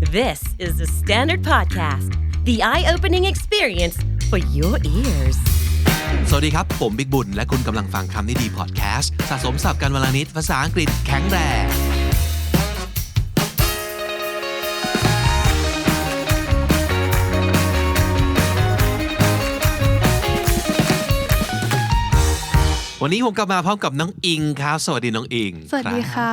This is the Standard Podcast, the eye opening experience for your ears. สวัสดีครับ ผมบิ๊กบุญ และคุณกำลังฟังคำนี้ดีพอดแคสต์สะสมศัพท์กันวลานิดภาษาอังกฤษแข็งแรงวันนี้ผมกลับมาพร้อมกับน้องอิงครับ สวัสดีน้องอิง สวัสดีรับค่ะ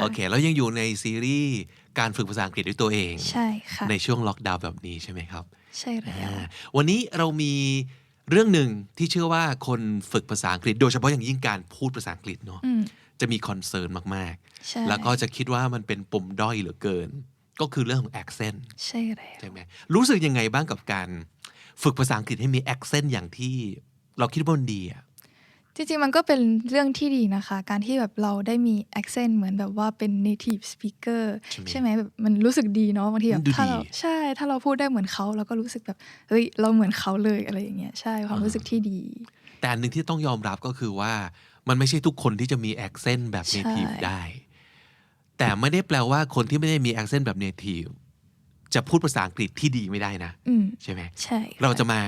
โอเค แล้วยังอยู่ในซีรีส์ การฝึกภาษาอังกฤษด้วยตัวเองใช่ค่ะในช่วงล็อกดาวน์แบบนี้ใช่ไหมครับ ใช่แล้วอ่าวันนี้เรามีเรื่องหนึ่งที่เชื่อว่าคนฝึกภาษาอังกฤษ โดยเฉพาะอย่างยิ่งการพูดภาษาอังกฤษเนาะอืมจะมีคอนเซิร์นมากใช่ๆแล้วก็จะคิดว่ามันเป็นปมด้อยเหลือเกิน ก็คือเรื่องของ accent ใช่แล้วใช่ไหมรู้สึกยังไงบ้างกับการ ฝึกภาษาอังกฤษให้มี accent อย่างที่เราคิดว่ามันดีอะ จริงๆ มันก็เป็นเรื่องที่ดีนะคะ การที่แบบเราได้มี accent เหมือนแบบว่าเป็น native speaker ใช่ไหมใช่ไหมแบบมันรู้สึกดีเนาะบางทีแบมับนดูถ้าเราดีใช่ถ้าเราพูดได้เหมือนเขาเราก็รู้สึกแบบเฮ้ยเราเหมือนเขาเลยอะไรอย่างเงี้ยใช่ความรู้สึกที่ดี แต่อันหนึ่งที่ต้องยอมรับก็คือว่า มันไม่ใช่ทุกคนที่จะมี accent แบบใช่ native ได้ แต่ไม่ได้แปลว่าคนที่ไม่ได้มี accent แบบ native จะพูดภาษาอังกฤษที่ดีไม่ได้นะอืมใช่ไหมใช่ค่เราจะมา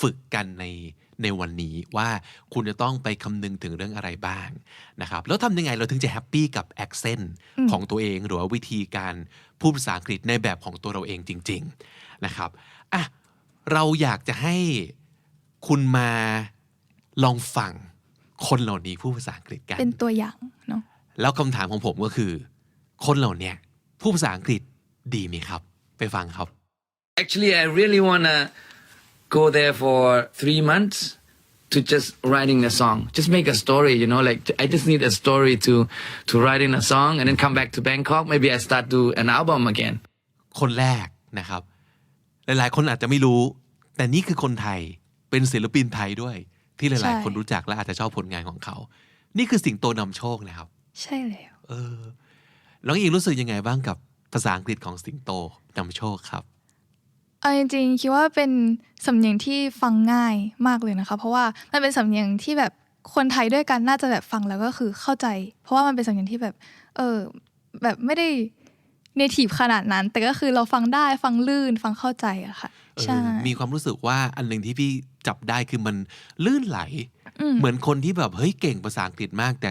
ฝึกกันใน ในวันนี้ว่าคุณจะต้องไปคำนึงถึงเรื่องอะไรบ้างนะครับแล้วทำยังไงเราถึงจะแฮปปี้กับ accent ของตัวเองหรือว่าวิธีการพูดภาษาอังกฤษในแบบของตัวเราเองจริง ๆนะครับอะเราอยากจะให้คุณมาลองฟังคนเหล่านี้พูดภาษาอังกฤษกัน เป็นตัวอย่างเนาะแล้วคำถามของผมก็คือ คนเหล่าเนี้ยพูดภาษาอังกฤษดีไหมครับ ไปฟังครับ Actually, I really want to go there for three months to just writing a song. Just make a story, you know, like I just need a story to, to write in a song and then come back to Bangkok. Maybe I start do an album again. คนแรกนะครับ หลายๆ คนอาจจะไม่รู้ แต่นี่คือคนไทยเป็นศิลปินไทยด้วย ที่หใช่ลายๆ คนรู้จักและอาจจะชอบผลงานของเขา นี่คือสิ่งโตนำโชคนะครับ ใช่แล้วเออน้องอิงรู้สึกยังไงบ้างกับภาษาอังกฤษของสิงโตนำโชคครับ เอาจริงๆคิดว่าเป็นสำเนียงที่ฟังง่ายมากเลยนะคะ เพราะว่ามันเป็นสำเนียงที่แบบคนไทยด้วยกันน่าจะแบบฟังแล้วก็คือเข้าใจ เพราะว่ามันเป็นสำเนียงที่แบบ เออแบบไม่ได้เนทีฟขนาดนั้น แต่ก็คือเราฟังได้ฟังลื่นฟังเข้าใจอะค่ะเออใช่มีความรู้สึกว่าอันหนึ่งที่พี่จับได้คือมันลื่นไหลอืมเหมือนคนที่แบบเฮ้ยเก่งภาษาอังกฤษมาก แต่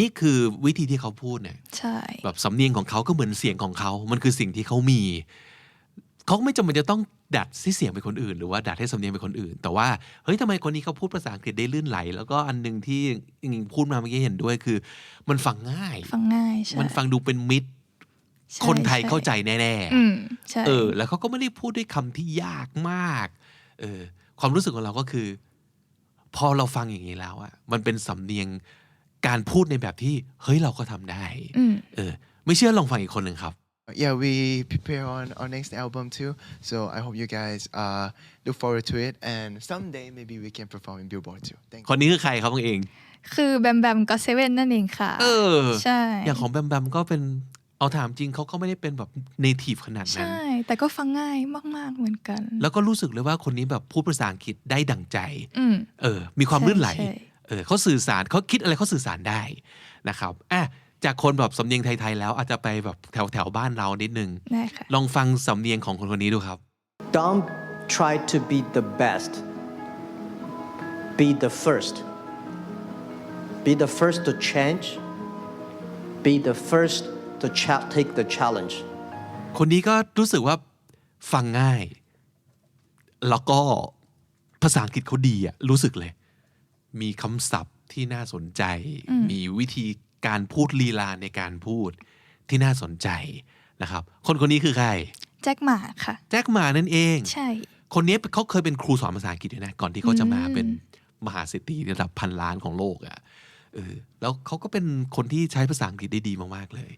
นี่คือวิธีที่เขาพูดเนี่ยใช่แบบสำเนียงของเขาก็เหมือนเสียงของเขา มันคือสิ่งที่เขามี เขาไม่จำเป็นจะต้องดัดที่เสียงเป็นคนอื่น หรือว่าดัดให้สำเนียงเป็นคนอื่น แต่ว่าเฮ้ยทำไมคนนี้เขาพูดภาษาอังกฤษได้ลื่นไหล แล้วก็อันหนึงที่อิงพูดมาเมื่อกี้เห็นด้วยคือ มันฟังง่าย ฟังง่ายใช่มันฟังดูเป็นมิตรใช่คนไทยช่เข้าใจแน่อืมใช่ๆเออ แล้วเขาก็ไม่ได้พูดด้วยคำที่ยากมาก เออ ความรู้สึกของเราก็คือ พอเราฟังอย่างนี้แล้วอะมันเป็นสำเนียงการพูดในแบบที่ เฮ้ยเราก็ทำได้อืมเออ ไม่เชื่อลองฟังอีกคนหนึ่งครับ Yeah, we prepare on our next album too. So I hope you guys uh, look forward to it, and someday maybe we can perform in Billboard too. Thank คนนี้คือใครครับน้องเอง คือแบมแบมก็เซเว่นนั่นเองค่ะ เออ ใช่ อย่างของแบมแบมก็เป็นเอาถามจริงเขาก็ไม่ได้เป็นแบบเนทีฟขนาดนั้น ใช่ แต่ก็ฟังง่ายมากๆเหมือนกัน แล้วก็รู้สึกเลยว่าคนนี้แบบพูดภาษาอังกฤษได้ดั่งใจอืมเออ มีความใช่ลื่นไหลใช่เออเขาสื่อสารเขาคิดอะไรเขาสื่อสารได้นะครับอะ จากคนแบบสำเนียงไทยๆแล้วอาจจะไปแบบแถวแถวๆบ้านเรานิดนึงได้ค่ะ ลองฟังสำเนียงของคนคนนี้ดูครับ Don't try to be the best. Be the first. Be the first to change. Be the first to cha- take the challenge. คนนี้ก็รู้สึกว่าฟังง่าย แล้วก็ภาษาอังกฤษเขาดีอะรู้สึกเลย มีคำศัพท์ที่น่าสนใจ มีวิธี การพูดลีลาในการพูดที่น่าสนใจนะครับ คนคนนี้คือใคร แจ็คหมาค่ะ แจ็คหมานั่นเอง ใช่ คนนี้เขาเคยเป็นครูสอนภาษาอังกฤษด้วยนะ ก่อนที่เขาจะมาเป็นมหาเศรษฐีระดับพันล้านของโลกอะ่ะเออแล้วเขาก็เป็นคนที่ใช้ภาษาอังกฤษได้ดีมากๆเลย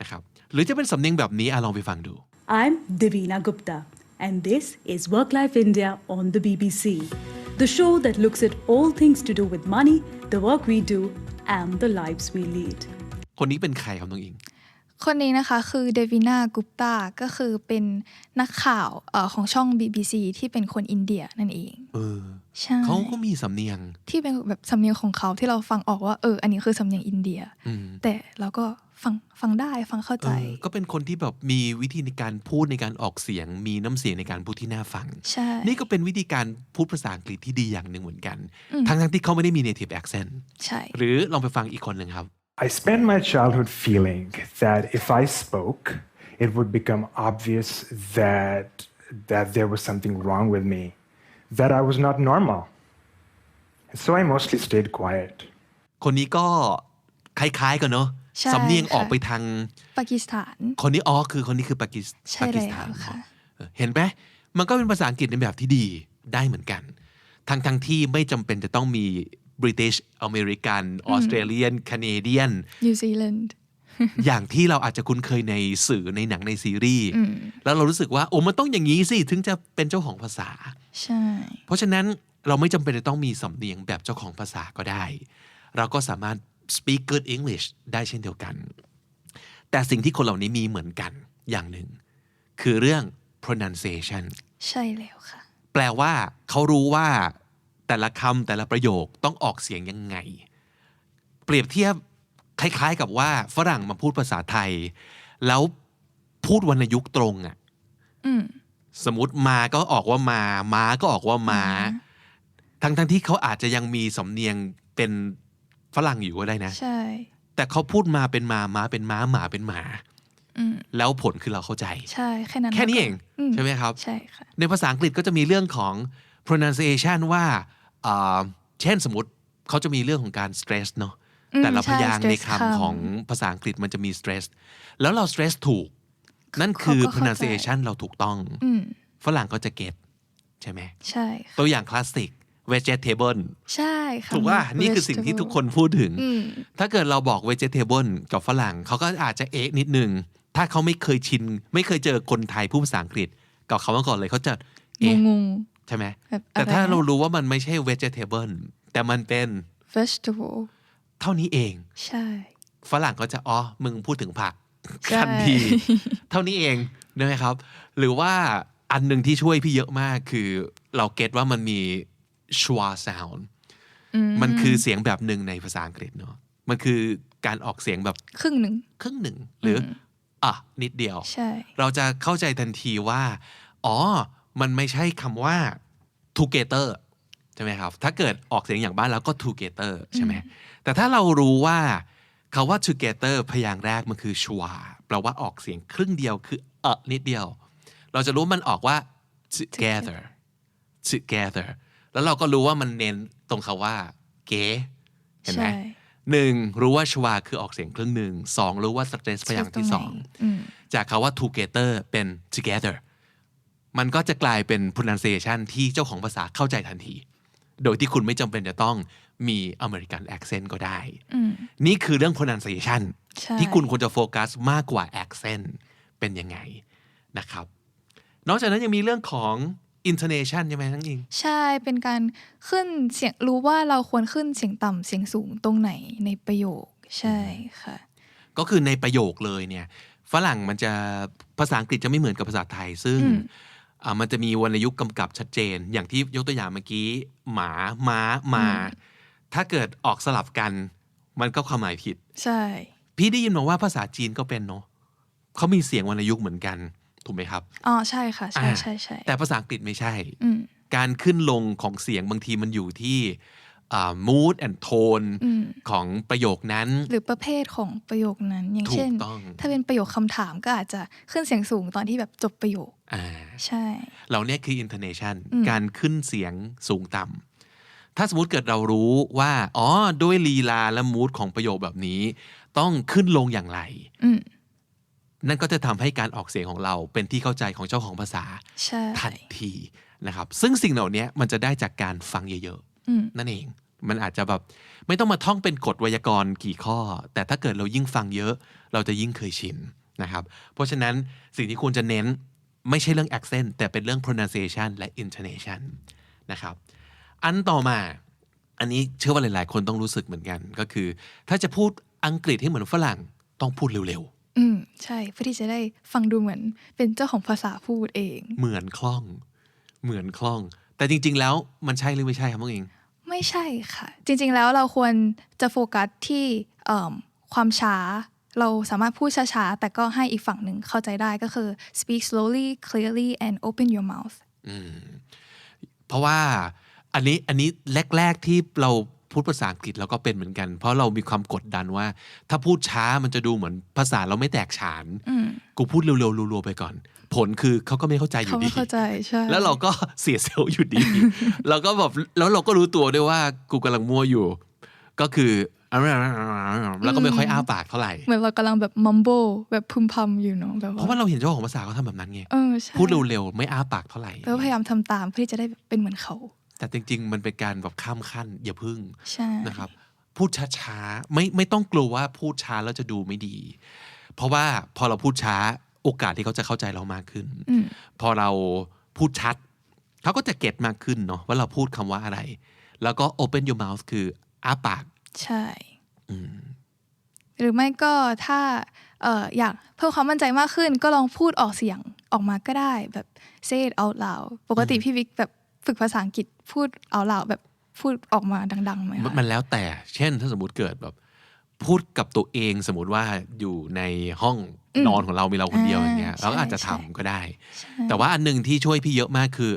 นะครับ หรือจะเป็นสำเนียงแบบนี้อะลองไปฟังดู I'm Divina Gupta, and this is Work Life India on the BBC, the show that looks at all things to do with money, the work we do, and the lives we lead. คนนี้เป็นใครครับน้องอิง คนนี้นะคะคือเดวินากุปตาก็คือเป็นนักข่าวเออของช่อง BBC ที่เป็นคนอินเดียนั่นเอง เออ ใช่เขาก็มีสำเนียง ที่เป็นแบบสำเนียงของเขาที่เราฟังออกว่าเออ อันนี้คือสำเนียงอินเดียอืมแต่เราก็ ฟังฟังได้ฟังเข้าใจเออก็เป็นคนที่แบบมีวิธีในการพูดในการออกเสียง มีน้ำเสียงในการพูดที่น่าฟัง ใช่ นี่ก็เป็นวิธีการพูดภาษาอังกฤษที่ดีอย่างหนึ่งเหมือนกัน ทั้งทั้งๆที่เขาไม่ได้มี native accent ใช่ หรือลองไปฟังอีกคนหนึ่งครับ I spent my childhood feeling that if I spoke, it would become obvious that that there was something wrong with me, that I was not normal. And so I mostly stayed quiet. คนนี้ก็คล้ายๆกันเนาะใช่ สำเนียงค่ะออกไปทางปากีสถาน คนนี้อ๋อคือคนนี้คือปากีสใช่ปากีสแล้วถานค่ะเออเห็นไหมมันก็เป็นภาษาอังกฤษในแบบที่ดีได้เหมือนกัน ทั้งทั้งที่ไม่จำเป็นจะต้องมี British American Australian Canadian นิวซีแลนด์อย่างที่เราอาจจะคุ้นเคยในสื่อในหนังในซีรีส์แล้วเรารู้สึกว่าโอ้มันต้องอย่างนี้สิถึงจะเป็นเจ้าของภาษาใช่เพราะฉะนั้นเราไม่จำเป็นจะต้องมีสำเนียงแบบเจ้าของภาษาก็ได้ เราก็สามารถ speak good English ได้เช่นเดียวกัน แต่สิ่งที่คนเหล่านี้มีเหมือนกันอย่างหนึ่ง คือเรื่อง pronunciation ใช่แล้วค่ะ แปลว่าเขารู้ว่าแต่ละคำแต่ละประโยคต้องออกเสียงยังไง เปรียบเทียบคล้ายๆกับว่าฝรั่งมาพูดภาษาไทย แล้วพูดวรรณยุกต์ตรงอะ่ะอืมสมมติมาก็ออกว่ามา ม้าก็ออกว่าม้าทั้งทั้งๆที่เขาอาจจะยังมีสำเนียงเป็น ฝรั่งอยู่ก็ได้นะ ใช่ แต่เขาพูดมาเป็นมาม้าเป็นม้าหมาเป็นหมาอืมแล้วผลคือเราเข้าใจ ใช่แค่นั้นแค่นี้เองอืมใช่ไหมครับ ใช่ค่ะในภาษาอังกฤษก็จะมีเรื่องของ pronunciation ว่าอ่าเช่นสมมติเขาจะมีเรื่องของการ stress เนาะอืมแต่ละพยางค์ใช่ใน stress คำคำของภาษาอังกฤษมันจะมี stress แล้วเรา stress ถูก นั่นคือเขาก็เข้าใจ pronunciation เราถูกต้องอืมฝรั่งก็จะ get ใช่ไหมใช่ค่ะตัวอย่างคลาสสิก vegetable ใช่ค่ะถูกว่านี่คือสิ่งที่ทุกคนพูดถึงอืมถ้าเกิดเราบอก vegetable กับฝรั่งเขาก็อาจจะเอ๊ะนิดนึง ถ้าเขาไม่เคยชิน ไม่เคยเจอคนไทยพูดภาษาอังกฤษ กับเขามาก่อนเลยเขาจะงเอ๊ะงงใช่ไหมแบบอะไรแต่ถ้านะเรารู้ว่ามันไม่ใช่ vegetable แต่มันเป็นๆ vegetable เท่านี้เอง ใช่ ฝรั่งก็จะอ๋อมึงพูดถึงผักใช่ทันที เท่านี้เองได้ไหมครับ หรือว่าอันหนึ่งที่ช่วยพี่เยอะมากคือเราเก็ตว่ามันมี schwa sound มันคือเสียงแบบหนึ่งในภาษาอังกฤษเนาะมันคือการออกเสียงแบบครึ่งหนึ่งครึ่งหนึ่งหรือออะนิดเดียวใช่เราจะเข้าใจทันทีว่า อ๋อ มันไม่ใช่คำว่า together ใช่ไหมครับ ถ้าเกิดออกเสียงอย่างบ้านแล้วก็ together ใช่ไหมแต่ถ้าเรารู้ว่าคาว่า together พยางค์แรกมันคือ schwa แปลว่าออกเสียงครึ่งเดียวคือเออนิดเดียว เราจะรู้มันออกว่า together together แล้วเราก็รู้ว่ามันเน้นตรงคาว่า เก๋เห็นไหมใช่หนึ่งรู้ว่าชวาคือออกเสียงครึ่งหนึ่งสองรู้ว่า stress พยางค์ที่สองอืมจากคาว่า together เป็น together มันก็จะกลายเป็น pronunciation ที่เจ้าของภาษาเข้าใจทันที โดยที่คุณไม่จำเป็นจะต้องมี American accent ก็ได้อืมนี่คือเรื่อง pronunciation ใช่ที่คุณควรจะโฟกัสมากกว่า accent เป็นยังไงนะครับ นอกจากนั้นยังมีเรื่องของ intonation ใช่ไหมทั้งอิง ใช่เป็นการขึ้นเสียงรู้ว่าเราควรขึ้นเสียงต่ำเสียงสูงตรงไหนในประโยคใช่ค่ะ ก็คือในประโยคเลยเนี่ยฝรั่งมันจะภาษาอังกฤษจะไม่เหมือนกับภาษาไทย ซึ่งอืมอ่ามันจะมีวรรณยุกต์กำกับชัดเจน อย่างที่ยกตัวอย่างเมื่อกี้ หมาม้ามา ถ้าเกิดออกสลับกัน มันก็ความหมายผิด ใช่ พี่ได้ยินมาว่าภาษาจีนก็เป็นเนาะเขามีเสียงวรรณยุกต์เหมือนกัน ถูกไหมครับอ๋อใช่ค่ะใช่อ่าใช่ใช่แต่ภาษาอังกฤษไม่ใช่อืมการขึ้นลงของเสียงบางทีมันอยู่ที่อ่า mood and tone อืมของประโยคนั้น หรือประเภทของประโยคนั้น อย่างถูกเช่นต้องถ้าเป็นประโยคคำถามก็อาจจะขึ้นเสียงสูงตอนที่แบบจบประโยคอ่าใช่ เราเนี่ยคือ intonation อืมการขึ้นเสียงสูงต่ำถ้าสมมติเกิดเรารู้ว่า อ๋อ ด้วยลีลาและมูดของประโยคแบบนี้ ต้องขึ้นลงอย่างไรอืม นั่นก็จะทำให้การออกเสียงของเราเป็นที่เข้าใจของเจ้าของภาษาใช่ทันทีนะครับ ซึ่งสิ่งเหล่านี้มันจะได้จากการฟังเยอะอืมๆนั่นเอง มันอาจจะแบบไม่ต้องมาท่องเป็นกฎไวยากรณ์กี่ข้อ แต่ถ้าเกิดเรายิ่งฟังเยอะ เราจะยิ่งเคยชินนะครับ เพราะฉะนั้นสิ่งที่ควรจะเน้นไม่ใช่เรื่อง accent แต่เป็นเรื่อง pronunciation และ intonation นะครับ อันต่อมา อันนี้เชื่อว่าหลาย ๆ คนต้องรู้สึกเหมือนกัน ก็คือ ถ้าจะพูดอังกฤษให้เหมือนฝรั่งต้องพูดเร็วอืม ใช่เพื่อที่จะได้ฟังดูเหมือน เป็นเจ้าของภาษาพูดเองๆเหมือนคล่อง เหมือนคล่อง แต่จริง ๆ แล้วมันใช่หรือไม่ใช่ครับน้องเอง ไม่ใช่ค่ะ จริง ๆ แล้วเราควรจะโฟกัสที่เอิ่มความช้า เราสามารถพูดช้าๆ แต่ก็ให้อีกฝั่งหนึ่งเข้าใจได้ก็คือ speak slowly clearly and open your mouth เพราะว่าอันนี้อันนี้แรก ๆ ที่เรา พูดภาษาอังกฤษเราก็เป็นเหมือนกัน เพราะเรามีความกดดันว่า ถ้าพูดช้ามันจะดูเหมือนภาษาเราไม่แตกฉานกูพูดเร็วๆรัวๆไปก่อน ผลคือเขาก็ไม่เข้าใจอยู่เขาดีไม่เข้าใจใช่แล้วเราก็เสียเซลล์อยู่ดีเราก็แบบแล้วเราก็รู้ตัวด้วยว่ากูกำลังมั่วอยู่ ก็คือแล้วก็ไม่ค่อยอ้าปากเท่าไหร่เหมือนเรากำลังแบบ mumble แบบพึมพำอยู่เนาะแบบเพราะว่าเราเห็นเจ้าของภาษาเขาทำแบบนั้นไงเออใช่พูดเร็วๆไม่อ้าปากเท่าไหร่แล้วพยายามทำตามเพื่อที่จะได้เป็นเหมือนเขา แต่จริง ๆ มันเป็นการแบบข้ามขั้น อย่าพึ่งใช่นะครับ พูดช้าๆไม่ไม่ต้องกลัวว่าพูดช้าแล้วจะดูไม่ดี เพราะว่าพอเราพูดช้าโอกาสที่เขาจะเข้าใจเรามากขึ้นอืมพอเราพูดชัด เขาก็จะเก็ตมากขึ้นเนาะว่าเราพูดคำว่าอะไร แล้วก็ open your mouth คืออ้าปาก ใช่หรือไม่ก็ถ้าเอ่ออยากเพิ่มความมั่นใจมากขึ้น ก็ลองพูดออกเสียงออกมาก็ได้แบบ say it out loud ปกติพี่วิกแบบ ฝึกภาษาอังกฤษพูด out loud แบบพูดออกมาดังๆไหมมันคะมันแล้วแต่ เช่น ถ้าสมมติเกิดแบบ พูดกับตัวเองสมมติว่าอยู่ในห้องนอนของเรามีเราคนเดียวอย่างเงี้ยอ่าเราก็อาจจะใช่ทำก็ได้ แต่ว่าอันหนึ่งที่ช่วยพี่เยอะมากคือ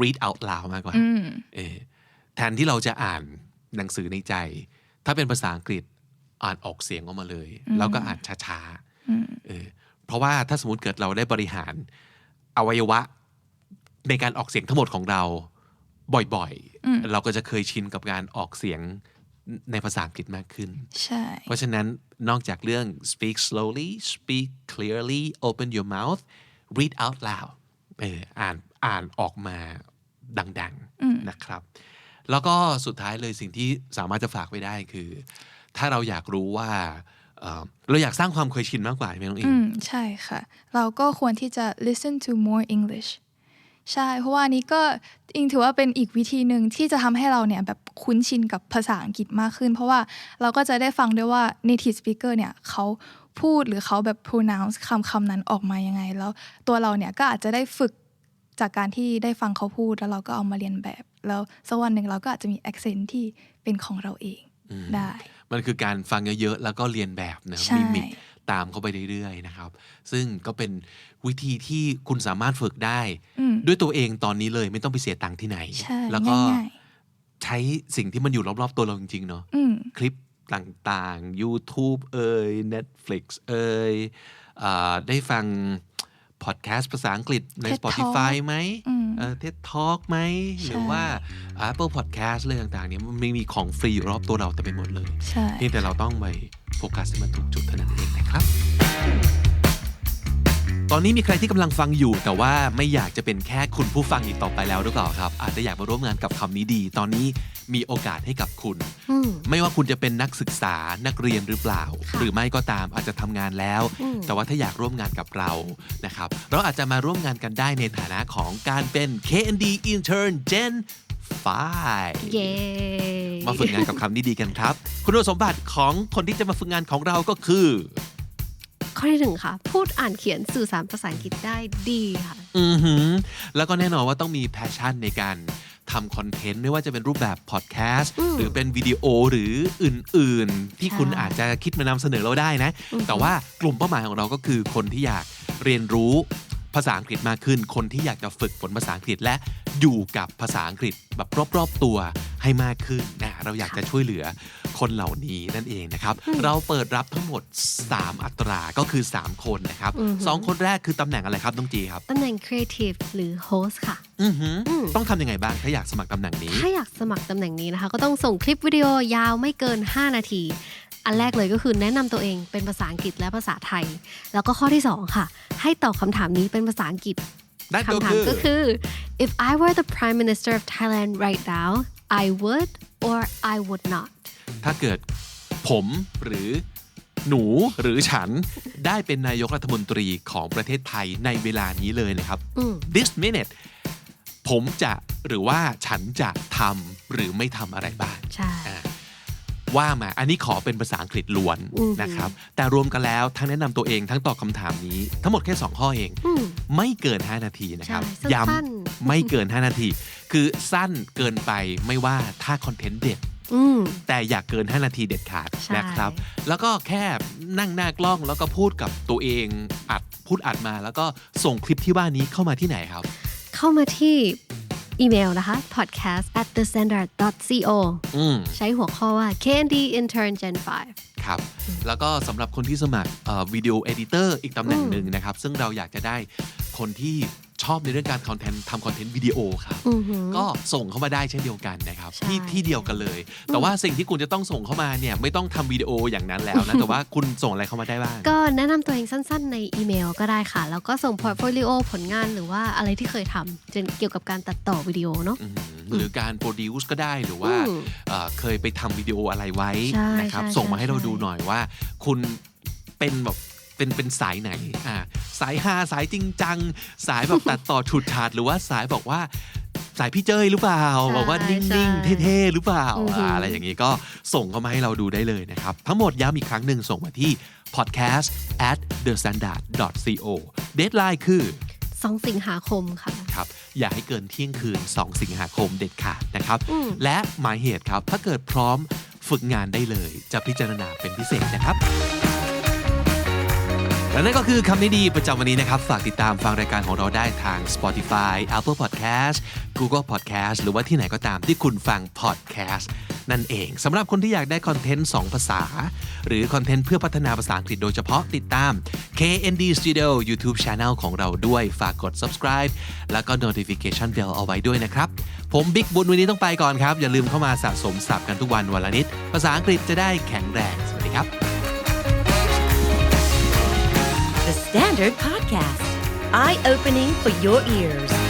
read out loud มากกว่าอืมเออแทนที่เราจะอ่านหนังสือในใจ ถ้าเป็นภาษาอังกฤษอ่านออกเสียงออกมาเลย แล้วก็อ่านช้าๆเออเพราะว่าถ้าสมมติเกิดเราได้บริหารอวัยวะ ในการออกเสียงทั้งหมดของเราบ่อยๆ เราก็จะเคยชินกับการออกเสียงในภาษาอังกฤษมากขึ้น ใช่ เพราะฉะนั้นนอกจากเรื่อง speak slowly speak clearly open your mouth read out loud เอออ่านอ่านออกมาดังๆนะครับ แล้วก็สุดท้ายเลยสิ่งที่สามารถจะฝากไว้ได้คือ ถ้าเราอยากรู้ว่าเอ่อเราอยากสร้างความเคยชินมากกว่าใช่ไหมน้องอิอืงมใช่ค่ะ เราก็ควรที่จะ listen to more English ใช่ เพราะว่าอันนี้ก็อิงถือว่าเป็นอีกวิธีหนึ่งที่จะทำให้เราเนี่ยแบบคุ้นชินกับภาษาอังกฤษมากขึ้น เพราะว่าเราก็จะได้ฟังด้วยว่า native speaker เนี่ยเขาพูดหรือเขาแบบ pronounce คำคำนั้นออกมายังไง แล้วตัวเราเนี่ยก็อาจจะได้ฝึกจากการที่ได้ฟังเขาพูดแล้วเราก็เอามาเรียนแบบ แล้วสักวันหนึ่งเราก็อาจจะมี accent ที่เป็นของเราเองได้ มันคือการฟังเยอะๆ แล้วก็เรียนแบบนะใช่มิมิก ตามเข้าไปเรื่อยๆนะครับ ซึ่งก็เป็นวิธีที่คุณสามารถฝึกได้ ด้วยตัวเองตอนนี้เลยไม่ต้องไปเสียตังค์ที่ไหนใช่แล้วก็ง่ายใช้สิ่งที่มันอยู่รอบๆตัวเราจริงๆเนาะๆอืมคลิปต่างๆ YouTube เอ่ย Netflix เอ่ยอ่าได้ฟังพอดแคสต์ภาษาอังกฤษใน TED Spotify Talk ไหมอืมเท็ดทอ k ไหม หรือว่า Apple Podcast เรื่องต่างๆเนี่ยมันมีของฟรีอยู่รอบตัวเราเต็มไปหมดเลยใช่เพียงแต่เราต้องไป โฟกัสให้มันถูกจุดเท่านั้นเองนะครับ ตอนนี้มีใครที่กำลังฟังอยู่ แต่ว่าไม่อยากจะเป็นแค่คุณผู้ฟังอีกต่อไปแล้วหรือเปล่าครับ อาจจะอยากมาร่วมงานกับคำนี้ดี ตอนนี้มีโอกาสให้กับคุณ ไม่ว่าคุณจะเป็นนักศึกษานักเรียนหรือเปล่า หรือไม่ก็ตามอาจจะทำงานแล้ว แต่ว่าถ้าอยากร่วมงานกับเรานะครับ เราอาจจะมาร่วมงานกันได้ในฐานะของการเป็น KND Intern Gen 5เย้ มาฝึกงานกับคำนี้ดีกันครับ คุณสมบัติของคนที่จะมาฝึกงานของเราก็คือ ข้อที่หนึ่งค่ะ พูดอ่านเขียนสื่อสารภาษาอังกฤษได้ดีค่ะ อือหือแล้วก็แน่นอนว่าต้องมีแพชชั่นในการทำคอนเทนต์ไม่ว่าจะเป็นรูปแบบพอดแคสต์หรือเป็นวิดีโอหรืออื่น ๆ ที่ใช่คุณอาจจะคิดมานำเสนอเราได้นะ แต่ว่ากลุ่มเป้าหมายของเราก็คือคนที่อยากเรียนรู้ ภาษาอังกฤษมากขึ้น คนที่อยากจะฝึกฝนภาษาอังกฤษและอยู่กับภาษาอังกฤษแบบรอบๆตัวให้มากขึ้นนะเราอยากจะช่วยเหลือคนเหล่านี้นั่นเองนะครับ เราเปิดรับทั้งหมด 3 อัตราก็คือ 3 คนนะครับสองคนแรกคือตำแหน่งอะไรครับน้องจีครับตำแหน่ง creative หรือ host ค่ะอือหือต้องทำยังไงบ้างถ้าอยากสมัครตำแหน่งนี้ ถ้าอยากสมัครตำแหน่งนี้นะคะ ก็ต้องส่งคลิปวิดีโอยาวไม่เกิน 5 นาที อันแรกเลยก็คือแนะนำตัวเองเป็นภาษาอังกฤษและภาษาไทย แล้วก็ข้อที่ 2 ค่ะ ให้ตอบคำถามนี้เป็นภาษาอังกฤษนั่นก็คำถามคือก็คือ if I were the prime minister of Thailand right now I would or I would not ถ้าเกิดผมหรือหนูหรือฉันได้เป็นนายกรัฐมนตรีของประเทศไทยในเวลานี้เลยนะครับอืม this minute ผมจะหรือว่าฉันจะทำหรือไม่ทำอะไรบ้าง ใช่อ่า ว่ามา อันนี้ขอเป็นภาษาอังกฤษล้วนอือหือนะครับ แต่รวมกันแล้วทั้งแนะนำตัวเองทั้งตอบคำถามนี้ ทั้งหมดแค่ 2 ข้อเองอืมไม่เกิน 5 นาทีนะครับใช่สั้นๆย้ำไม่เกิน 5 นาที คือสั้นเกินไปไม่ว่าถ้าคอนเทนต์เด็ดอืมแต่อย่าเกิน 5 นาทีเด็ดขาดใช่นะครับ แล้วก็แค่นั่งหน้ากล้องแล้วก็พูดกับตัวเองอัดพูดอัดมา แล้วก็ส่งคลิปที่ว่านี้เข้ามาที่ไหนครับ เข้ามาที่ อีเมลนะคะ podcast at the standard co อืมใช้หัวข้อว่า KND intern gen 5 ครับ แล้วก็สำหรับคนที่สมัครวิดีโอเอดิเตอร์อีกตำแหน่งหนึ่งนะครับ ซึ่งเราอยากจะได้คนที่ ชอบในเรื่องการคอนเทนต์ทำคอนเทนต์วิดีโอครับ อือหือ ก็ส่งเข้ามาได้เช่นเดียวกันนะครับ ใช่ที่ที่เดียวกันเลย แต่ว่าสิ่งที่คุณจะต้องส่งเข้ามาเนี่ยไม่ต้องทำวิดีโออย่างนั้นแล้วนะ แต่ว่าคุณส่งอะไรเข้ามาได้บ้าง ก็แนะนำตัวเองสั้นๆ ในอีเมลก็ได้ค่ะ แล้วก็ส่งพอร์ตโฟลิโอผลงานหรือว่าอะไรที่เคยทำเกี่ยวกับการตัดต่อวิดีโอเนาะ อืมหรือการโปรดิวส์ก็ได้หรือว่าอืมเอ่อเคยไปทำวิดีโออะไรไว้ใช่นะครับ ใช่ส่งมาให้เราใช่ ดูหน่อยว่า คุณเป็นแบบ เป็นเป็นสายไหนอ่าสายฮาสายจริงจัง สายแบบตัดต่อฉุดฉาดหรือว่าสายบอกว่าสายพี่เจยหรือเปล่าใช่บอกว่านิ่งใช่ๆเท่ๆหรือเปล่าอือหือออะไรอย่างนี้ก็ส่งเข้ามาให้เราดูได้เลยนะครับ ทั้งหมดย้ำอีกครั้งหนึ่งส่งมาที่ podcast at the standard co deadline คือ 2 สิงหาคมค่ะครับอย่าให้เกินเที่ยงคืน 2 สิงหาคมเด็ดขาดนะครับอืมและหมายเหตุครับถ้าเกิดพร้อมฝึกงานได้เลย จะพิจารณาเป็นพิเศษนะครับ และนั่นก็คือคำนี้ดีประจำวันนี้นะครับ ฝากติดตามฟังรายการของเราได้ทาง Spotify Apple Podcast Google Podcast หรือว่าที่ไหนก็ตามที่คุณฟัง podcast นั่นเองสำหรับคนที่อยากได้คอนเทนต์2ภาษา หรือคอนเทนต์เพื่อพัฒนาภาษาอังกฤษโดยเฉพาะติดตาม KND Studio YouTube Channel ของเราด้วยฝากกด subscribe แล้วก็ notification bell เอาไว้ด้วยนะครับ ผมบิ๊กบุญวันนี้ต้องไปก่อนครับ อย่าลืมเข้ามาสะสมศัพท์กันทุกวันวันละนิด ภาษาอังกฤษจะได้แข็งแรงสวัสดีครับ Standard Podcast, eye opening for your ears.